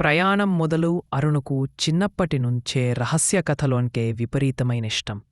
ప్రయాణం మొదలు అరుణుకు చిన్నప్పటి నుంచే రహస్య కథలోంకే విపరీతమైన ఇష్టం.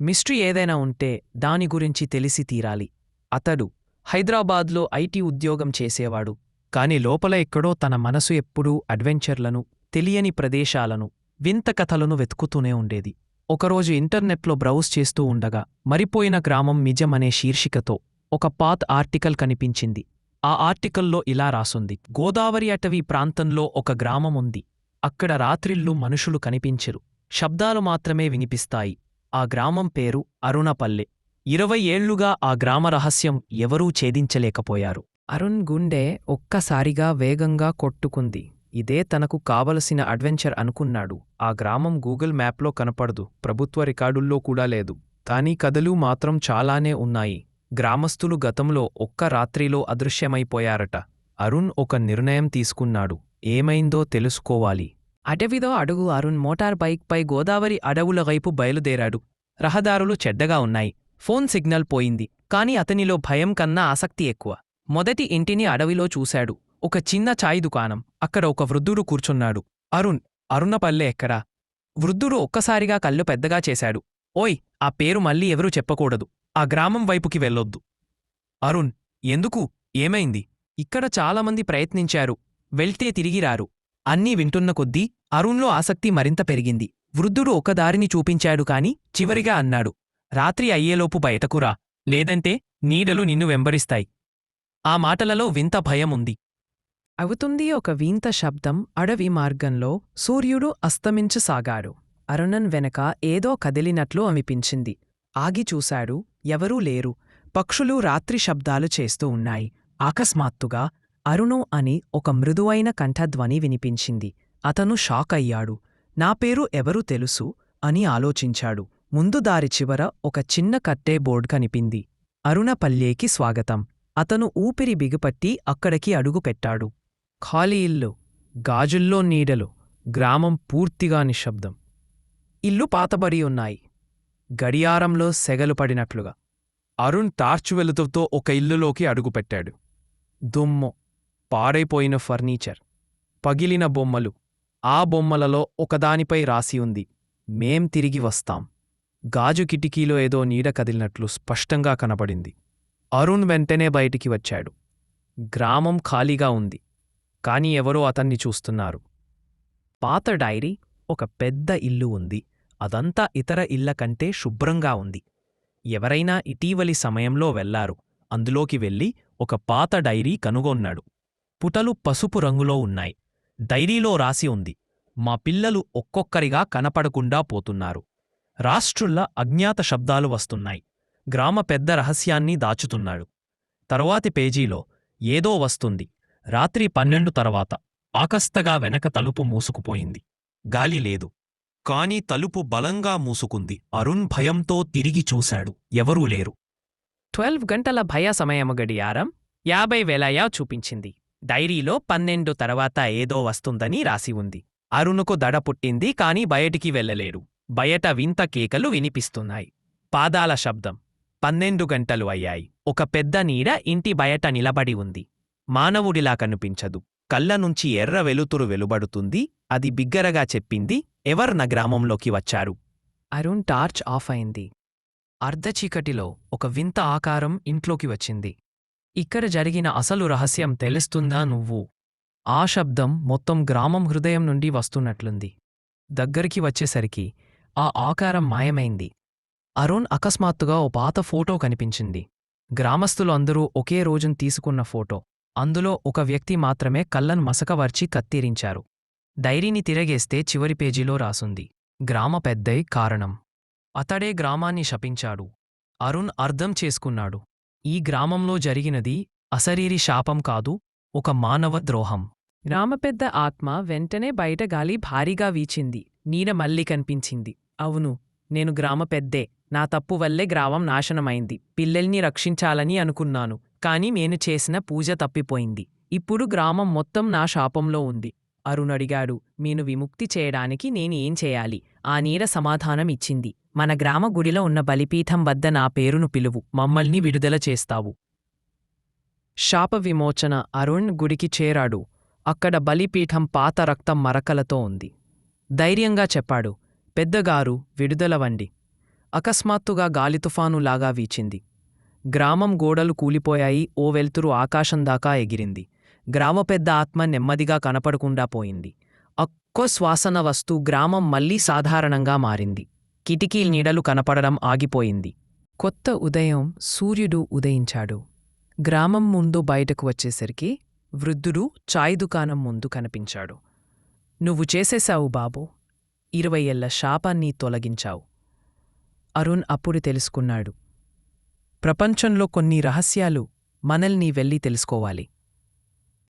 మిస్టరీ ఏదైనా ఉంటే దాని గురించి తెలిసి తీరాలి. అతడు హైదరాబాద్లో ఐటీ ఉద్యోగం చేసేవాడు. కాని లోపల ఎక్కడో తన మనసు ఎప్పుడూ అడ్వెంచర్లను తెలియని ప్రదేశాలను వింత కథలను వెతుకుతూనే ఉండేది. ఒకరోజు ఇంటర్నెట్లో బ్రౌజ్ చేస్తూ ఉండగా మరిపోయిన గ్రామం నిజమనే శీర్షికతో ఒక పాత్ ఆర్టికల్ కనిపించింది. ఆ ఆర్టికల్లో ఇలా రాసుంది. గోదావరి అటవీ ప్రాంతంలో ఒక గ్రామం ఉంది అక్కడ రాత్రిళ్ళు మనుషులు కనిపించరు. శబ్దాలు మాత్రమే వినిపిస్తాయి. ఆ గ్రామం పేరు అరుణపల్లె. ఇరవై ఏళ్ళుగా ఆ గ్రామ రహస్యం ఎవరూ ఛేదించలేకపోయారు. అరుణ్ గుండె ఒక్కసారిగా వేగంగా కొట్టుకుంది. ఇదే తనకు కావలసిన అడ్వెంచర్ అనుకున్నాడు. ఆ గ్రామం గూగుల్ మ్యాప్లో కనపడదు. ప్రభుత్వ రికార్డుల్లో కూడా లేదు. కానీ కథలు మాత్రం చాలానే ఉన్నాయి. గ్రామస్తులు గతంలో ఒక్క రాత్రిలో అదృశ్యమైపోయారట. అరుణ్ ఒక నిర్ణయం తీసుకున్నాడు. ఏమైందో తెలుసుకోవాలి. అటవిదో అడుగు అరుణ్ మోటార్ బైక్పై గోదావరి అడవుల వైపు బయలుదేరాడు. రహదారులు చెడ్డగా ఉన్నాయి. ఫోన్ సిగ్నల్ పోయింది. కాని అతనిలో భయం కన్నా ఆసక్తి ఎక్కువ. మొదటి ఇంటిని అడవిలో చూశాడు. ఒక చిన్న చాయి దుకాణం. అక్కడ ఒక వృద్ధుడు కూర్చున్నాడు. అరుణ్ అరుణపల్లె ఎక్కడా? వృద్ధుడు ఒక్కసారిగా కళ్ళు పెద్దగా చేశాడు. ఓయ్ ఆ పేరు మళ్ళీ ఎవరూ చెప్పకూడదు. ఆ గ్రామం వైపుకి వెళ్ళొద్దు. అరుణ్ ఎందుకు? ఏమైంది? ఇక్కడ చాలామంది ప్రయత్నించారు. వెళ్తే తిరిగిరారు అన్నీ వింటున్న కొద్దీ అరుణ్లో ఆసక్తి మరింత పెరిగింది. వృద్ధుడు ఒక దారిని చూపించాడు కాని చివరిగా అన్నాడు రాత్రి అయ్యేలోపు బయటకురా లేదంటే నీడలు నిన్ను వెంబరిస్తాయి. ఆ మాటలలో వింత భయం ఉంది. అవుతుంది ఒక వింత శబ్దం అడవి మార్గంలో సూర్యుడు అస్తమించసాగాడు. అరుణన్ వెనక ఏదో కదిలినట్లు అనిపించింది. ఆగిచూశాడు ఎవరూ లేరు. పక్షులు రాత్రి శబ్దాలు చేస్తూ ఉన్నాయి. అకస్మాత్తుగా అరుణు అని ఒక మృదువైన కంఠధ్వని వినిపించింది. అతను షాక్ అయ్యాడు. నా పేరు ఎవరు తెలుసు? అని ఆలోచించాడు. ముందు దారి చివర ఒక చిన్న కట్టే బోర్డ్ కనిపింది. అరుణపల్లేకి స్వాగతం. అతను ఊపిరి బిగుపట్టి అక్కడికి అడుగుపెట్టాడు ఖాళీ ఇల్లు గాజుల్లో నీడలు గ్రామం పూర్తిగా నిశ్శబ్దం. ఇల్లు పాతబడి ఉన్నాయి. గడియారంలో సెగలు పడినట్లుగా. అరుణ్ టార్చ్ వెలుతుతో ఒక ఇల్లులోకి అడుగుపెట్టాడు. దుమ్ము పాడైపోయిన ఫర్నిచర్ పగిలిన బొమ్మలు. ఆ బొమ్మలలో ఒకదానిపై రాసి ఉంది మేం తిరిగి వస్తాం. గాజు కిటికీలో ఏదో నీడ కదిలినట్లు స్పష్టంగా కనబడింది. అరుణ్ వెంటనే బయటికి వచ్చాడు. గ్రామం ఖాళీగా ఉంది కాని ఎవరో అతన్ని చూస్తున్నారు. పాత డైరీ ఒక పెద్ద ఇల్లు ఉంది. అదంతా ఇతర ఇళ్ళ కంటే శుభ్రంగా ఉంది. ఎవరైనా ఇటీవలి సమయంలో వెళ్ళారు. అందులోకి వెళ్ళి ఒక పాత డైరీ కనుగొన్నాడు. పుటలు పసుపు రంగులో ఉన్నాయి. డైరీలో రాసి ఉంది. మా పిల్లలు ఒక్కొక్కరిగా కనపడకుండా పోతున్నారు. రాష్ట్రుల్లా అజ్ఞాత శబ్దాలు వస్తున్నాయి. గ్రామ పెద్ద రహస్యాన్ని దాచుతున్నాడు. తరువాతి పేజీలో ఏదో వస్తుంది. రాత్రి పన్నెండు తర్వాత ఆకస్తగా వెనక తలుపు మూసుకుపోయింది. గాలి లేదు. కాని తలుపు బలంగా మూసుకుంది. అరుణ్ భయంతో తిరిగి చూశాడు. ఎవరూ లేరు. ట్వెల్వ్ గంటల భయ సమయము గడియారం యాభై వేలయా చూపించింది. డైరీలో పన్నెండు తర్వాత ఏదో వస్తుందని రాసి ఉంది. అరుణుకు దడ పుట్టింది కాని బయటికి వెళ్ళలేడు. బయట వింత కేకలు వినిపిస్తున్నాయి. పాదాల శబ్దం పన్నెండు గంటలు అయ్యాయి. ఒక పెద్ద నీడ ఇంటి బయట నిలబడి ఉంది. మానవుడిలా కనిపించదు. కళ్ళ నుంచి ఎర్ర వెలుతురు వెలుబడుతుంది అది బిగ్గరగా చెప్పింది ఎవర్న నా గ్రామంలోకి వచ్చారు? అరుణ్ టార్చ్ ఆఫ్ అయింది. అర్ధచీకటిలో ఒక వింత ఆకారం ఇంట్లోకి వచ్చింది. ఇక్కడ జరిగిన అసలు రహస్యం తెలుస్తుందా నువ్వు? ఆ శబ్దం మొత్తం గ్రామం హృదయం నుండి వస్తున్నట్లుంది. దగ్గరికి వచ్చేసరికి ఆ ఆకారం మాయమైంది. అరుణ్ అకస్మాత్తుగా ఓ పాత ఫోటో కనిపించింది. గ్రామస్తులు అందరూ ఒకే రోజున తీసుకున్న ఫోటో. అందులో ఒక వ్యక్తి మాత్రమే కళ్ళను మసకవర్చి కత్తిరించారు. డైరీని తిరగేస్తే చివరి పేజీలో రాసుంది. గ్రామ పెద్దై కారణం. అతడే గ్రామాన్ని శపించాడు. అరుణ్ అర్థం చేసుకున్నాడు. ఈ గ్రామంలో జరిగినది అశరీరి శాపం కాదు ఒక మానవ ద్రోహం. గ్రామపెద్ద ఆత్మ వెంటనే బయట గాలి భారీగా వీచింది. నీడ మళ్ళీ కనిపించింది. అవును నేను గ్రామ పెద్దే. నా తప్పు వల్లే గ్రామం నాశనమైంది. పిల్లల్ని రక్షించాలని అనుకున్నాను. కాని నేను చేసిన పూజ తప్పిపోయింది. ఇప్పుడు గ్రామం మొత్తం నా శాపంలో ఉంది. అరుణడిగాడు మీను విముక్తి చేయడానికి నేను ఏం చేయాలి? ఆ నీర సమాధానం ఇచ్చింది. మన గ్రామ గుడిలో ఉన్న బలిపీఠం వద్ద నా పేరును పిలువు. మమ్మల్ని విడుదల చేస్తావు. శాప విమోచన అరుణ్ గుడికి చేరాడు. అక్కడ బలిపీఠం పాత రక్తం మరకలతో ఉంది. ధైర్యంగా చెప్పాడు. పెద్దగారు విడుదలవండి అకస్మాత్తుగా గాలి తుఫానులాగా వీచింది. గ్రామం గోడలు కూలిపోయాయి. ఓ వెలుతురు ఆకాశం దాకా ఎగిరింది. గ్రామ పెద్ద ఆత్మ నెమ్మదిగా కనపడకుండా పోయింది. అక్కో శ్వాసన వస్తూ గ్రామం మళ్ళీ సాధారణంగా మారింది. కిటికీ నీడలు కనపడడం ఆగిపోయింది. కొత్త ఉదయం సూర్యుడు ఉదయించాడు. గ్రామం ముందు బయటకు వచ్చేసరికి వృద్ధుడు చాయ్ దుకాణం ముందు కనిపించాడు. నువ్వు చేసేశావు బాబు. ఇరవై ఏళ్ళ శాపాన్ని తొలగించావు. అరుణ్ అప్పుడు తెలుసుకున్నాడు. ప్రపంచంలో కొన్ని రహస్యాలు మనల్ని వెళ్ళి తెలుసుకోవాలి.